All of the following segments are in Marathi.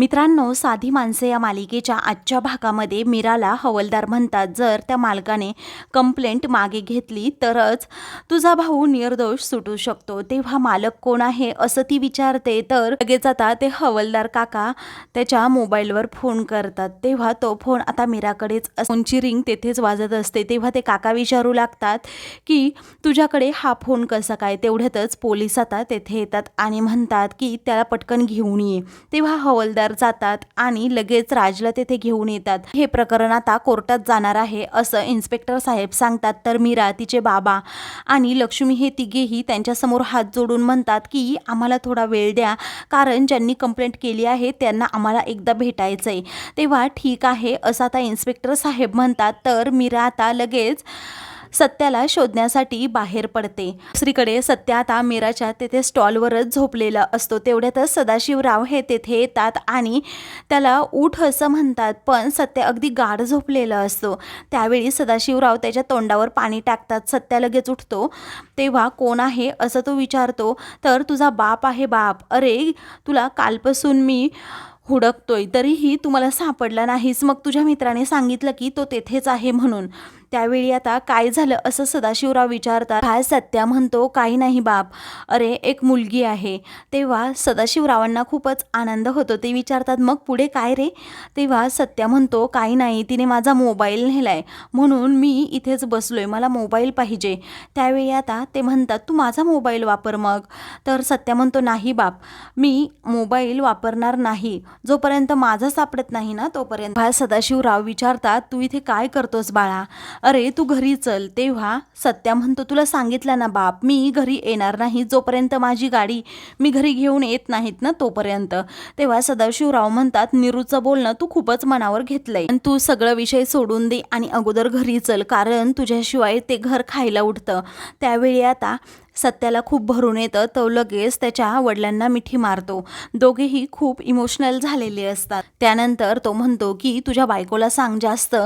मित्रांनो साधी माणसे या मालिकेच्या आजच्या भागामध्ये मीराला हवलदार म्हणतात. जर त्या मालकाने कंप्लेंट मागे घेतली तरच तुझा भाऊ निर्दोष सुटू शकतो. तेव्हा मालक कोण आहे असं ती विचारते. तर लगेच आता ते हवलदार काका त्याच्या मोबाईलवर फोन करतात. तेव्हा तो फोन आता मीराकडेच फोनची रिंग तेथेच वाजत असते. तेव्हा ते काका विचारू लागतात की तुझ्याकडे हा फोन कसा काय? तेवढ्यातच पोलीस आता तेथे येतात आणि म्हणतात की त्याला पटकन घेऊन ये. तेव्हा हवलदार जातात आणि लगेच राजला तेथे घेऊन येतात. हे प्रकरण आता कोर्टात जाणार आहे असं इन्स्पेक्टर साहेब सांगतात. तर मीरा तिचे बाबा आणि लक्ष्मी हे तिघेही त्यांच्यासमोर हात जोडून म्हणतात की आम्हाला थोडा वेळ द्या. कारण ज्यांनी कंप्लेंट केली आहे त्यांना आम्हाला एकदा भेटायचं आहे तेव्हा ठीक आहे असं आता इन्स्पेक्टर साहेब म्हणतात. तर मीरा आता लगेच सत्याला शोधण्यासाठी बाहेर पडते. दुसरीकडे सत्या आता मीराच्या तेथे स्टॉलवरच झोपलेला असतो. तेवढ्यातच सदाशिवराव हे तेथे येतात आणि त्याला उठ असं म्हणतात पण सत्या अगदी गाढ झोपलेला असतो. त्यावेळी सदाशिवराव त्याच्या तोंडावर पाणी टाकतात. सत्या लगेच उठतो. तेव्हा कोण आहे असं तो विचारतो तर तुझा बाप आहे बाप. अरे तुला कालपासून मी हुडकतोय. तरीही तुम्हाला सापडला नाहीस. मग तुझ्या मित्राने सांगितलं की तो तेथेच आहे म्हणून. त्यावेळी आता काय झालं असं सदाशिवराव विचारतात. काय सत्या म्हणतो काही नाही बाप. अरे एक मुलगी आहे. तेव्हा सदाशिवरावांना खूपच आनंद होतो. ते विचारतात मग पुढे काय रे? तेव्हा सत्या म्हणतो काही नाही तिने माझा मोबाईल नेलाय. म्हणून मी इथेच बसलोय. मला मोबाईल पाहिजे. त्यावेळी आता ते म्हणतात तू माझा मोबाईल वापर मग. तर सत्या म्हणतो नाही बाप. मी मोबाईल वापरणार नाही. जोपर्यंत माझा सापडत नाही ना तोपर्यंत. सदाशिवराव विचारतात तू इथे काय करतोस बाळा? अरे तू घरी चल. तेव्हा सत्या म्हणतो तुला सांगितलं ना बाप मी घरी येणार नाही जोपर्यंत माझी गाडी मी घरी घेऊन येत नाहीत ना तोपर्यंत. तेव्हा सदाशिवराव म्हणतात निरूचं बोलणं तू खूपच मनावर घेतलंय. पण तू सगळं विषय सोडून दे आणि अगोदर घरी चल कारण तुझ्याशिवाय ते घर खायला उठतं त्यावेळी आता सत्याला खूप भरून येतं तो लगेच त्याच्या वडिलांना मिठी मारतो. दोघेही खूप इमोशनल झालेले असतात. त्यानंतर तो म्हणतो की तुझ्या बायकोला सांग जास्त.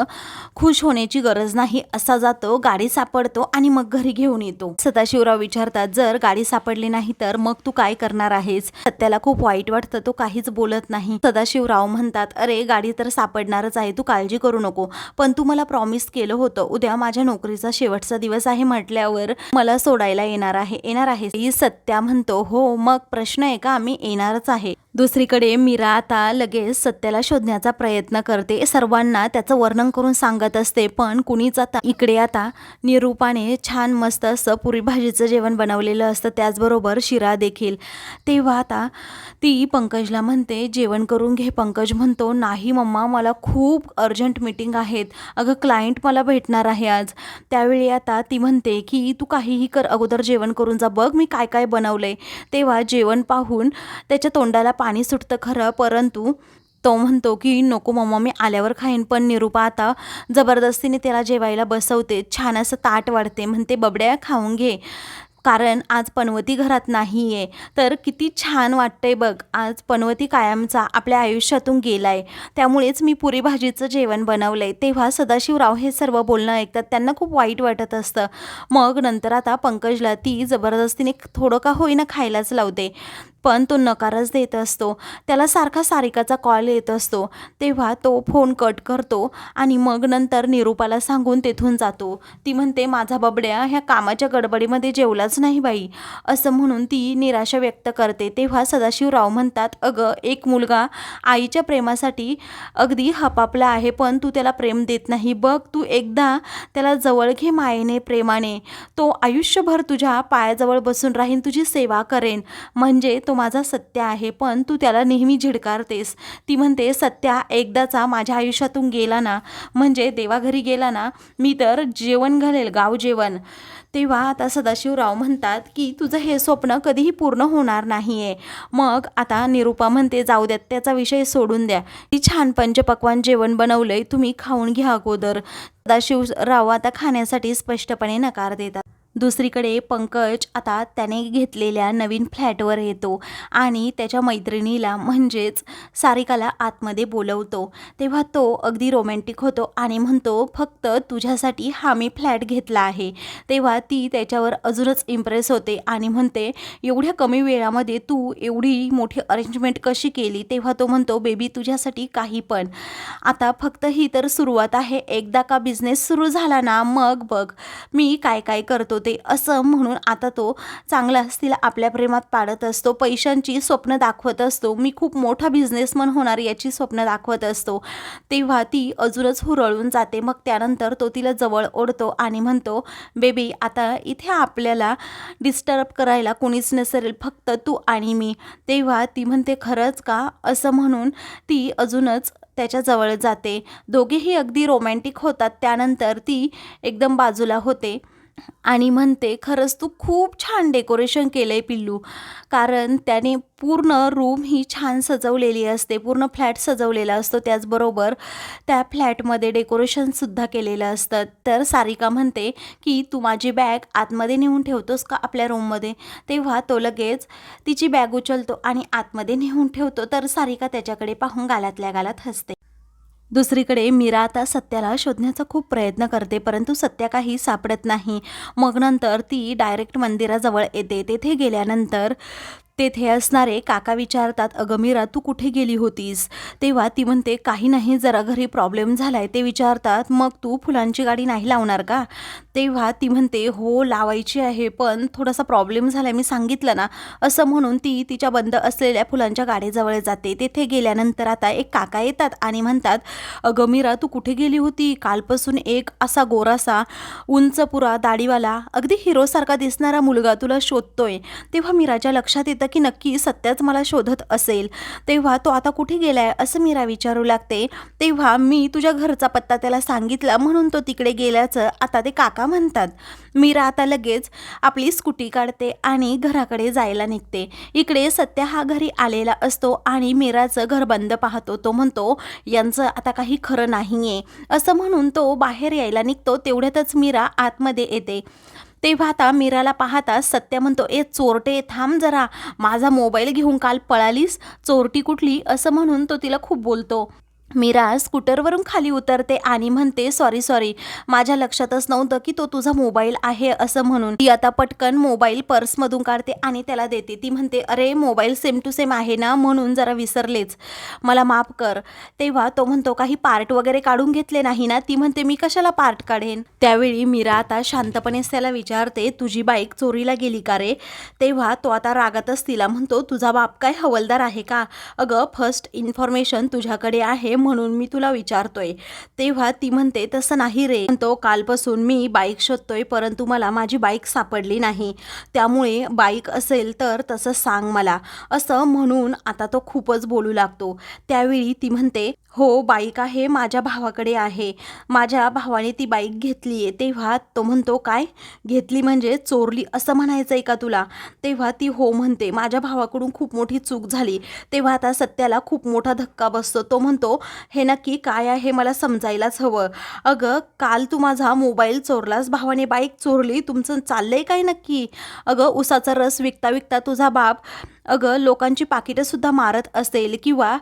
खुश होण्याची गरज नाही. असा जातो गाडी सापडतो आणि मग घरी घेऊन येतो. सदाशिवराव विचारतात जर गाडी सापडली नाही तर मग तू काय करणार आहेस? सत्याला खूप वाईट वाटतं तो काहीच बोलत नाही. सदाशिवराव म्हणतात अरे गाडी तर सापडणारच आहे तू काळजी करू नको. पण तू मला प्रॉमिस केलं होतं उद्या माझ्या नोकरीचा शेवटचा दिवस आहे म्हटल्यावर मला सोडायला येणार आहे येणार आहे. सत्या म्हणतो हो मग प्रश्न आहे का? आम्ही येणारच आहे. दुसरीकडे मीरा आता लगेच सत्याला शोधण्याचा प्रयत्न करते. सर्वांना त्याचं वर्णन करून सांगत असते पण कुणीच आता इकडे आता निरूपाने छान मस्त असं पुरी भाजीचं जेवण बनवलेलं असतं. त्याचबरोबर शिरा देखील. तेव्हा आता ती पंकजला म्हणते जेवण करून घे. पंकज म्हणतो नाही मम्मा मला खूप अर्जंट मीटिंग आहेत. अगं क्लायंट मला भेटणार आहे आज. त्यावेळी आता ती म्हणते की तू काहीही कर अगोदर जेवण जेवण करून जा बघ मी काय काय बनवलं आहे तेव्हा जेवण पाहून त्याच्या तोंडाला पाणी सुटतं खरं परंतु तो म्हणतो की नको मम्मा मी आल्यावर खाईन. पण निरूपा आता जबरदस्तीने त्याला जेवायला बसवते. छान असं ताट वाढते. म्हणते बबड्या खाऊन घे. कारण आज पनवती घरात नाही आहे तर किती छान वाटतंय बघ आज पनवती कायमचा आपल्या आयुष्यातून गेलाय. त्यामुळेच मी पुरी भाजीचं जेवण बनवलंय. तेव्हा सदाशिवराव हे सर्व बोलणं ऐकतात त्यांना खूप वाईट वाटत असतं. मग नंतर आता पंकजला ती जबरदस्तीने थोडं का होईना खायलाच लावते. पण तो नकारच देत असतो. त्याला सारखा सारिकाचा कॉल येत असतो. तेव्हा तो फोन कट करतो आणि मग नंतर निरूपाला सांगून तेथून जातो. ती म्हणते माझा बबड्या ह्या कामाच्या गडबडीमध्ये जेवलाच नाही बाई. असं म्हणून ती निराशा व्यक्त करते. तेव्हा सदाशिवराव म्हणतात अगं एक मुलगा आईच्या प्रेमासाठी अगदी हपापला आहे पण तू त्याला प्रेम देत नाही. बघ तू एकदा त्याला जवळ घे मायेने प्रेमाने. तो आयुष्यभर तुझ्या पायाजवळ बसून राहीन तुझी सेवा करेन. म्हणजे तो माझा सत्य आहे पण तू त्याला नेहमी झिडकारतेस. ती म्हणते सत्या एकदाचा माझ्या आयुष्यातून गेला ना म्हणजे देवाघरी गेला ना मी तर जेवण घालेल गाव जेवण. तेव्हा आता सदाशिवराव म्हणतात की तुझं हे स्वप्न कधीही पूर्ण होणार नाही आहे मग आता निरूपा म्हणते जाऊ द्यात त्याचा विषय सोडून द्या. ती छान पंचपक्वान जेवण बनवलंय तुम्ही खाऊन घ्या अगोदर. सदाशिवराव आता खाण्यासाठी स्पष्टपणे नकार देतात. दुसरीकडे पंकज आता त्याने घेतलेल्या नवीन फ्लॅटवर येतो आणि त्याच्या मैत्रिणीला म्हणजेच सारिकाला आतमध्ये बोलवतो. तेव्हा तो अगदी रोमॅन्टिक होतो आणि म्हणतो फक्त तुझ्यासाठी हा मी फ्लॅट घेतला आहे. तेव्हा ती त्याच्यावर अजूनच इम्प्रेस होते आणि म्हणते एवढ्या कमी वेळामध्ये तू एवढी मोठी अरेंजमेंट कशी केली? तेव्हा तो म्हणतो बेबी तुझ्यासाठी काही पण. आता फक्त ही तर सुरुवात आहे. एकदा का बिझनेस सुरू झाला ना मग बघ. मी काय काय करतो ते असं म्हणून आता तो चांगलाच तिला आपल्या प्रेमात पाडत असतो. पैशांची स्वप्न दाखवत असतो. मी खूप मोठा बिझनेसमन होणार याची स्वप्न दाखवत असतो. तेव्हा ती अजूनच हुरळून जाते. मग त्यानंतर तो तिला जवळ ओढतो आणि म्हणतो बेबी आता इथे आपल्याला डिस्टर्ब करायला कोणीच नसेल. फक्त तू आणि मी. तेव्हा ती म्हणते खरंच का? असं म्हणून ती अजूनच त्याच्याजवळ जाते. दोघेही अगदी रोमॅन्टिक होतात. त्यानंतर ती एकदम बाजूला होते. आणि म्हणते खरंच तू खूप छान डेकोरेशन केलं आहे पिल्लू. कारण त्याने पूर्ण रूम ही छान सजवलेली असते पूर्ण फ्लॅट सजवलेला असतो. त्याचबरोबर त्या फ्लॅटमध्ये डेकोरेशनसुद्धा केलेलं असतं. तर सारिका म्हणते की तू माझी बॅग आतमध्ये नेऊन ठेवतोस का आपल्या रूममध्ये? तेव्हा तो लगेच तिची बॅग उचलतो आणि आतमध्ये नेऊन ठेवतो. तर सारिका त्याच्याकडे पाहून गालातल्या गालात हसते. दुसरीकडे मीरा आता सत्याला शोधण्याचा खूप प्रयत्न करते परंतु सत्या काही सापडत नाही. मग नंतर ती डायरेक्ट मंदिराजवळ येते. तेथे गेल्यानंतर तेथे असणारे काका विचारतात अगं मीरा तू कुठे गेली होतीस? तेव्हा ती म्हणते काही नाही जरा घरी प्रॉब्लेम झालाय. ते विचारतात मग तू फुलांची गाडी नाही लावणार का? तेव्हा ती म्हणते हो लावायची आहे पण थोडासा प्रॉब्लेम झाला मी सांगितलं ना. असं म्हणून ती तिच्या बंद असलेल्या फुलांच्या गाडीजवळ जाते. तेथे गेल्यानंतर आता एक काका येतात आणि म्हणतात अगं मीरा तू कुठे गेली होती? कालपासून एक असा गोरासा उंच पुरा दाढीवाला अगदी हिरोसारखा दिसणारा मुलगा तुला शोधतोय. तेव्हा मीराच्या लक्षात येतं की नक्की सत्याच मला शोधत असेल तेव्हा तो आता कुठे गेलाय असं मीरा विचारू लागते. तेव्हा मी तुझ्या घरचा पत्ता त्याला सांगितला म्हणून तो तिकडे गेल्याचं आता ते काका म्हणतात. मीरा आता लगेच आपली स्कूटी काढते आणि घराकडे जायला निघते. इकडे सत्या हा घरी आलेला असतो आणि मीराचं घर बंद पाहतो. तो म्हणतो यांचं आता काही खरं नाही आहे असं म्हणून तो बाहेर यायला निघतो. तेवढ्यातच मीरा आतमध्ये येते. तेव्हा आता मीराला पाहता सत्य म्हणतो ए चोरटे थांब जरा. माझा मोबाईल घेऊन काल पळालीस. चोरटी कुठली? असं म्हणून तो तिला खूप बोलतो. मीरा स्कूटरवरून खाली उतरते आणि म्हणते सॉरी सॉरी माझ्या लक्षातच नव्हतं की तो तुझा मोबाईल आहे असं म्हणून ती आता पटकन मोबाईल पर्समधून काढते आणि त्याला देते. ती म्हणते अरे मोबाईल सेम टू सेम आहे ना? म्हणून जरा विसरलेच. मला माफ कर. तेव्हा तो म्हणतो काही पार्ट वगैरे काढून घेतले नाही ना? ती म्हणते मी कशाला पार्ट काढेन? त्यावेळी मीरा आता शांतपणेच त्याला विचारते तुझी बाईक चोरीला गेली का रे? तेव्हा तो आता रागातच तिला म्हणतो तुझा बाप काय हवलदार आहे का? अगं फर्स्ट इन्फॉर्मेशन तुझ्याकडे आहे म्हणून मी तुला विचारतोय. तेव्हा ती म्हणते तसं नाही रे. म्हणतो कालपासून मी बाईक शोधतोय परंतु मला माझी बाईक सापडली नाही. त्यामुळे बाईक असेल तर तसं सांग मला. असं म्हणून आता तो खूपच बोलू लागतो. त्यावेळी ती म्हणते हो बाईक आहे माझ्या भावाकडे आहे. माझ्या भावाने ती बाईक घेतली आहे. तेव्हा तो म्हणतो काय? घेतली म्हणजे चोरली असं म्हणायचं आहे का तुला? तेव्हा ती हो म्हणते माझ्या भावाकडून खूप मोठी चूक झाली. तेव्हा आता सत्याला खूप मोठा धक्का बसतो. तो म्हणतो हे नक्की काय आहे मला समजायलाच हवं. अगं काल तू माझा मोबाईल चोरलास भावाने बाईक चोरली तुमचं चाललंय काय नक्की? अगं उसाचा रस विकता विकता तुझा बाप अगं लोकांची पाकिटंसुद्धा मारत असेल किंवा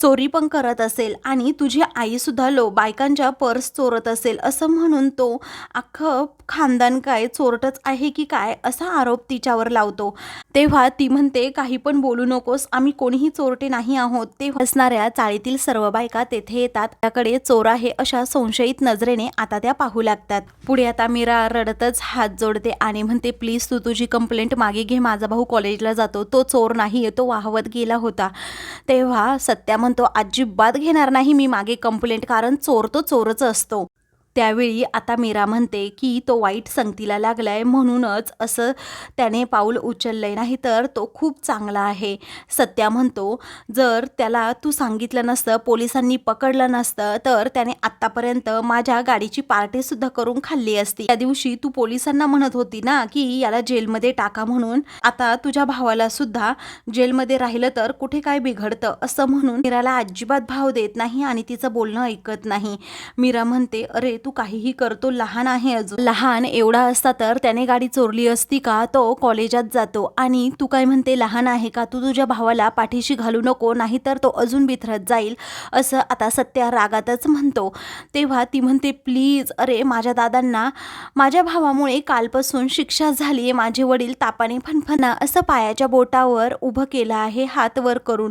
चोरी पण करत असेल आणि तुझी आईसुद्धा लो बायकांच्या पर्स चोरत असेल असं म्हणून तो अख्खं खानदान काय चोरटच आहे की काय असा आरोप तिच्यावर लावतो. तेव्हा ती म्हणते काही पण बोलू नकोस आम्ही कोणीही चोरटे नाही आहोत. ते असणाऱ्या चाळीतील सर्व बायका तेथे येतात. त्याकडे चोर आहे अशा संशयित नजरेने आता त्या पाहू लागतात. पुढे आता मीरा रडतच हात जोडते आणि म्हणते प्लीज तू तुझी कंप्लेंट मागे घे माझा भाऊ कॉलेजला जातो. तो चोर नाही तो वाहवत गेला होता. तेव्हा सत्या म्हणतो अजिबात घेणार नाही मी मागे कंप्लेंट कारण चोर तो चोरच असतो. त्यावेळी आता मीरा म्हणते की तो वाईट संगतीला लागलाय म्हणूनच असं त्याने पाऊल उचललंय नाही तर तो खूप चांगला आहे. सत्या म्हणतो जर त्याला तू सांगितलं नसतं पोलिसांनी पकडलं नसतं तर त्याने आत्तापर्यंत माझ्या गाडीची पार्टीसुद्धा करून खाल्ली असती. त्या दिवशी तू पोलिसांना म्हणत होती ना की याला जेलमध्ये टाका म्हणून. आता तुझ्या भावाला सुद्धा जेलमध्ये राहिलं तर कुठे काय बिघडतं असं म्हणून मीराला अजिबात भाव देत नाही आणि तिचं बोलणं ऐकत नाही. मीरा म्हणते अरे तू काहीही करतो लहान आहे अजून. लहान एवढा असता तर त्याने गाडी चोरली असती का? तो कॉलेजात जातो. आणि तू काय म्हणते लहान आहे का? तू तुझ्या भावाला पाठीशी घालू नको नाहीतर तो अजून बिथरत जाईल असं आता सत्या रागातच म्हणतो. तेव्हा ती म्हणते प्लीज अरे माझ्या दादांना माझ्या भावामुळे कालपासून शिक्षा झाली आहे माझे वडील तापाने फनफना असं पायाच्या बोटावर उभं केलं आहे हात वर करून.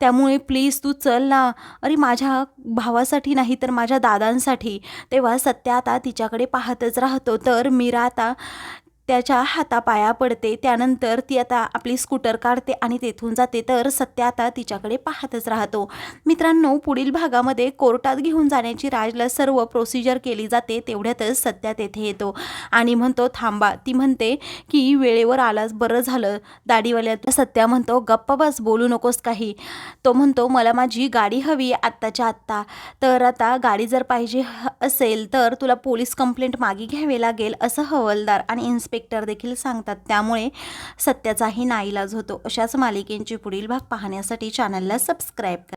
त्यामुळे प्लीज तू चल ना. अरे माझ्या भावासाठी नाही तर माझ्या दादांसाठी. तेव्हा सत्या आता तिच्याकडे पाहतच राहतो. तर मीरा आता त्याच्या हातापाया पडते. त्यानंतर ती आता आपली स्कूटर काढते आणि तेथून जाते. तर सत्या आता तिच्याकडे पाहतच राहतो. मित्रांनो पुढील भागामध्ये कोर्टात घेऊन जाण्याची राजला सर्व प्रोसिजर केली जाते तेवढ्यातच सत्या तेथे येतो. आणि म्हणतो थांबा. ती म्हणते की वेळेवर आलाच बरं झालं. दाढीवाल्या सत्या म्हणतो गप्पा बस बोलू नकोस काही. तो म्हणतो मला माझी गाडी हवी आहे आत्ताच्या आत्ता. तर आता गाडी जर पाहिजे ह- असेल तर तुला पोलीस कंप्लेंट मागे घ्यावी लागेल असं हवलदार आणि इन्स्पेक्टर देखील सांगतात. त्यामुळे सत्याचाही नाईलाज होतो. अशाच मालिकेंची पुढील भाग पाहण्यासाठी चॅनलला सबस्क्राईब करा.